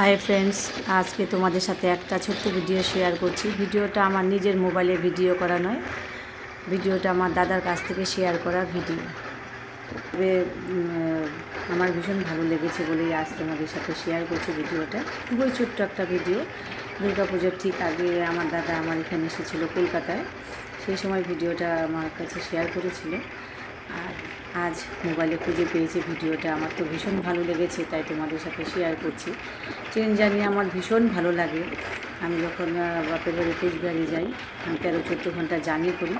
Hi friends আজকে তোমাদের সাথে একটা ছোট্ট ভিডিও শেয়ার করছি। ভিডিওটা আমার নিজের মোবাইলে ভিডিও করা নয়। ভিডিওটা আমার দাদার কাছ থেকে শেয়ার করা ভিডিও তবে আমার ভীষণ ভালো লেগেছে বলেই আজ তোমাদের সাথে শেয়ার করছি ভিডিওটা খুবই ছোট্ট একটা ভিডিও দুর্গাপুজোর ঠিক আগে আমার দাদা আমার এখানে এসেছিল কলকাতায়। সেই সময় ভিডিওটা আমার কাছে শেয়ার করেছিল। আর আজ মোবাইলে খুঁজে পেয়েছি ভিডিওটা। আমার তো ভীষণ ভালো লেগেছে, তাই তোমাদের সাথে শেয়ার করছি। ট্রেন জার্নি আমার ভীষণ ভালো লাগে। আমি যখন বাপের বাড়ি কুচবিহারে যাই, আমি তেরো চোদ্দ ঘণ্টা জার্নি করি।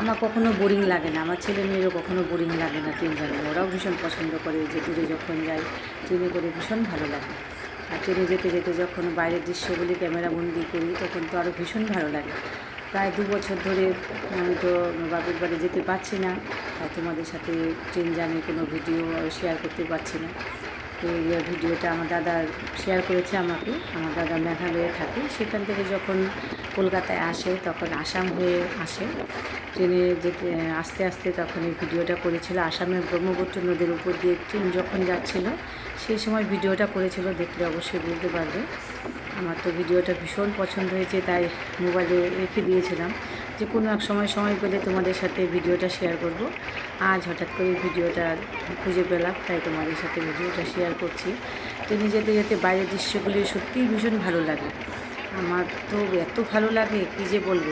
আমার কখনো বোরিং লাগে না। আমার ছেলে মেয়েরও কখনো বোরিং লাগে না ট্রেন জার্নি। ওরাও ভীষণ পছন্দ করে যে দূরে যখন যাই, ট্রেনে করে ভীষণ ভালো লাগে। আর ট্রেনে যেতে যেতে যখন বাইরের দৃশ্যগুলি ক্যামেরা বন্দি করি, তখন তো আরও ভীষণ ভালো লাগে। প্রায় দু বছর ধরে আমি তো বাপের বাড়ি যেতে পারছি না, আর তোমাদের সাথে ট্রেন জার্নির কোনো ভিডিও শেয়ার করতে পারছি না। তো এই ভিডিওটা আমার দাদা শেয়ার করেছে আমাকে, আমার দাদা মেঘালয়ে থাকে। সেখান থেকে যখন কলকাতায় আসে, তখন আসাম হয়ে আসে। ট্রেনে যেতে, আস্তে আস্তে তখন এই ভিডিওটা করেছিল। আসামের ব্রহ্মপুত্র নদীর উপর দিয়ে ট্রেন যখন যাচ্ছিল, সেই সময় ভিডিওটা করেছিল, দেখলে অবশ্যই বুঝতে পারবে। আমার তো ভিডিওটা ভীষণ পছন্দ হয়েছে, তাই মোবাইলে রেখে দিয়েছিলাম। যে কোনো এক সময় সময় পেলে তোমাদের সাথে ভিডিওটা শেয়ার করব। আজ হঠাৎ করে ভিডিওটা খুঁজে পেলাম, তাই তোমাদের সাথে ভিডিওটা শেয়ার করছি। ট্রেনে যেতে যেতে বাইরের দৃশ্যগুলি সত্যিই ভীষণ ভালো লাগে। আমার তো এত ভালো লাগে, কী যে বলব?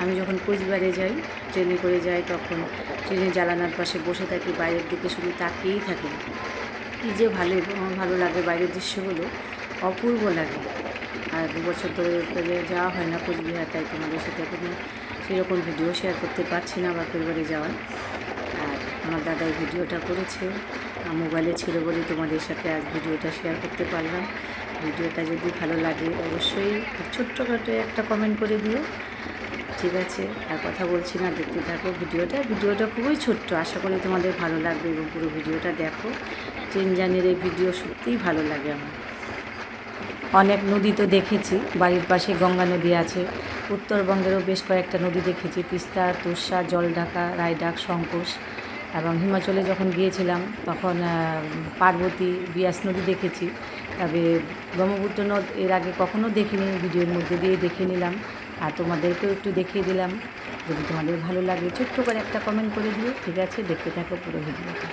আমি যখন কোচবিহারে যাই, ট্রেনে করে যাই, তখন ট্রেনের জানালার পাশে বসে থাকি, বাইরের দিকে শুধু তাকিয়েই থাকি। কী যে ভালো ভালো লাগে বাইরের দৃশ্যগুলো, অপূর্ব লাগে। আর দু বছর ধরে যাওয়া হয় না কোচবিহার, তাই তোমাদের সাথে কোনো সেরকম ভিডিও শেয়ার করতে পারছি না বাপের বাড়ি যাওয়ার। আর আমার দাদা এই ভিডিওটা করেছে মোবাইলে ছিল বলে তোমাদের সাথে আজ ভিডিওটা শেয়ার করতে পারলাম। ভিডিওটা যদি ভালো লাগে অবশ্যই ছোট্টখাটো একটা কমেন্ট করে দিও। ঠিক আছে, আর কথা বলছি না, দেখতে থাকো ভিডিওটা। ভিডিওটা খুবই ছোট্ট, আশা করি তোমাদের ভালো লাগবে এবং পুরো ভিডিওটা দেখো। ট্রেন জার্নির এই ভিডিও সত্যিই ভালো লাগে আমার। অনেক নদী তো দেখেছি, বাড়ির পাশে গঙ্গা নদী আছে। উত্তরবঙ্গেরও বেশ কয়েকটা নদী দেখেছি, তিস্তা তুষা জলঢাকা রায়ডাক শঙ্কুশ এবং হিমাচলে যখন গিয়েছিলাম তখন পার্বতী, বিয়াস নদী দেখেছি। তবে ব্রহ্মপুত্র নদ এর আগে কখনো দেখিনি, ভিডিওর মধ্যে দিয়ে দেখে নিলাম। আর তোমাদেরকেও একটু দেখিয়ে দিলাম। যদি তোমাদের ভালো লাগে, ছোট্ট করে একটা কমেন্ট করে দিও। ঠিক আছে, দেখতে থাকো পুরো ভিডিওটা।